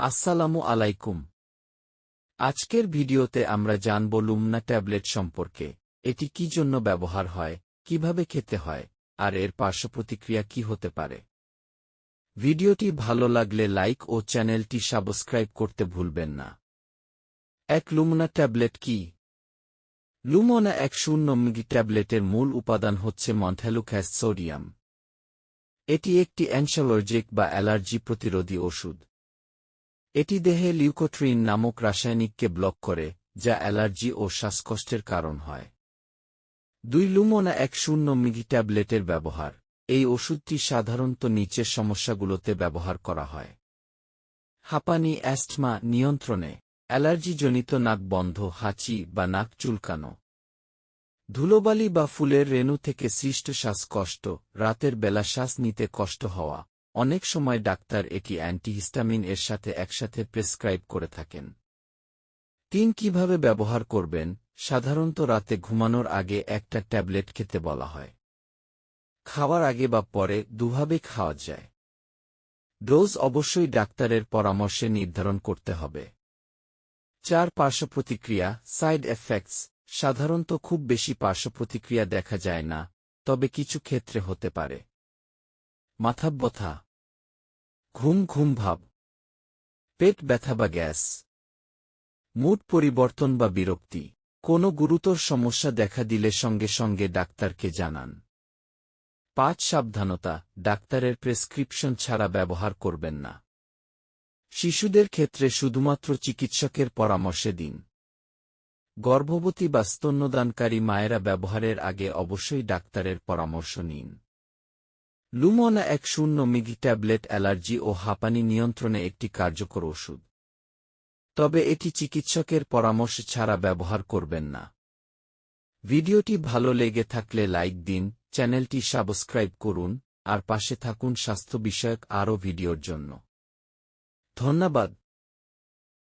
আসসালামু আলাইকুম। আজকের ভিডিওতে আমরা জানব লুমনা ট্যাবলেট সম্পর্কে, এটি কি জন্য ব্যবহার হয়, কীভাবে খেতে হয়, আর এর পার্শ্বপ্রতিক্রিয়া কি হতে পারে। ভিডিওটি ভালো লাগলে লাইক ও চ্যানেলটি সাবস্ক্রাইব করতে ভুলবেন না। এক লুমনা ট্যাবলেট কি? লুমনা এক শূন্য মিগি ট্যাবলেটের মূল উপাদান হচ্ছে মন্থ্যালুক্যাস সোডিয়াম। এটি একটি অ্যানসালর্জিক বা অ্যালার্জি প্রতিরোধী ওষুধ। এটি দেহে লিউকোট্রিন নামক রাসায়নিককে ব্লক করে, যা অ্যালার্জি ও শ্বাসকষ্টের কারণ হয়। দুই লুমোনা এক শূন্য মিগি ট্যাবলেটের ব্যবহার। এই ওষুধটি সাধারণত নিচের সমস্যাগুলোতে ব্যবহার করা হয়। হাঁপানি অ্যাস্টমা নিয়ন্ত্রণে, অ্যালার্জিজনিত নাক বন্ধ, হাঁচি বা নাক চুলকানো। ধুলোবালি বা ফুলের রেণু থেকে সৃষ্ট শ্বাসকষ্ট, রাতের বেলা শ্বাস নিতে কষ্ট হওয়া। অনেক সময় ডাক্তার এটি অ্যান্টিহিস্টামিন এর সাথে একসাথে প্রেসক্রাইব করে থাকেন। তিন কীভাবে ব্যবহার করবেন? সাধারণত রাতে ঘুমানোর আগে একটা ট্যাবলেট খেতে বলা হয়। খাওয়ার আগে বা পরে দুভাবে খাওয়া যায়। ডোজ অবশ্যই ডাক্তারের পরামর্শে নির্ধারণ করতে হবে। চার, পার্শ্বপ্রতিক্রিয়া, সাইড এফেক্টস। সাধারণত খুব বেশি পার্শ্বপ্রতিক্রিয়া দেখা যায় না, তবে কিছু ক্ষেত্রে হতে পারে। মাথা ব্যথা ঘুম ঘুম ভাব। পেট ব্যথা বা গ্যাস। মুড পরিবর্তন বা বিরক্তি। কোনো গুরুতর সমস্যা দেখা দিলে সঙ্গে সঙ্গে ডাক্তারকে জানান। পাঁচ, সাবধানতা। ডাক্তারের প্রেসক্রিপশন ছাড়া ব্যবহার করবেন না। শিশুদের ক্ষেত্রে শুধুমাত্র চিকিৎসকের পরামর্শে দিন। গর্ভবতী বা স্তন্যদানকারী মায়েরা ব্যবহারের আগে অবশ্যই ডাক্তারের পরামর্শ নিন। লুমোনা এক শূন্য মিগি ট্যাবলেট অ্যালার্জি ও হাঁপানি নিয়ন্ত্রণে একটি কার্যকর ওষুধ। তবে এটি চিকিৎসকের পরামর্শ ছাড়া ব্যবহার করবেন না। ভিডিওটি ভালো লেগে থাকলে লাইক দিন, চ্যানেলটি সাবস্ক্রাইব করুন, আর পাশে থাকুন স্বাস্থ্য বিষয়ক আরও ভিডিওর জন্য। ধন্যবাদ।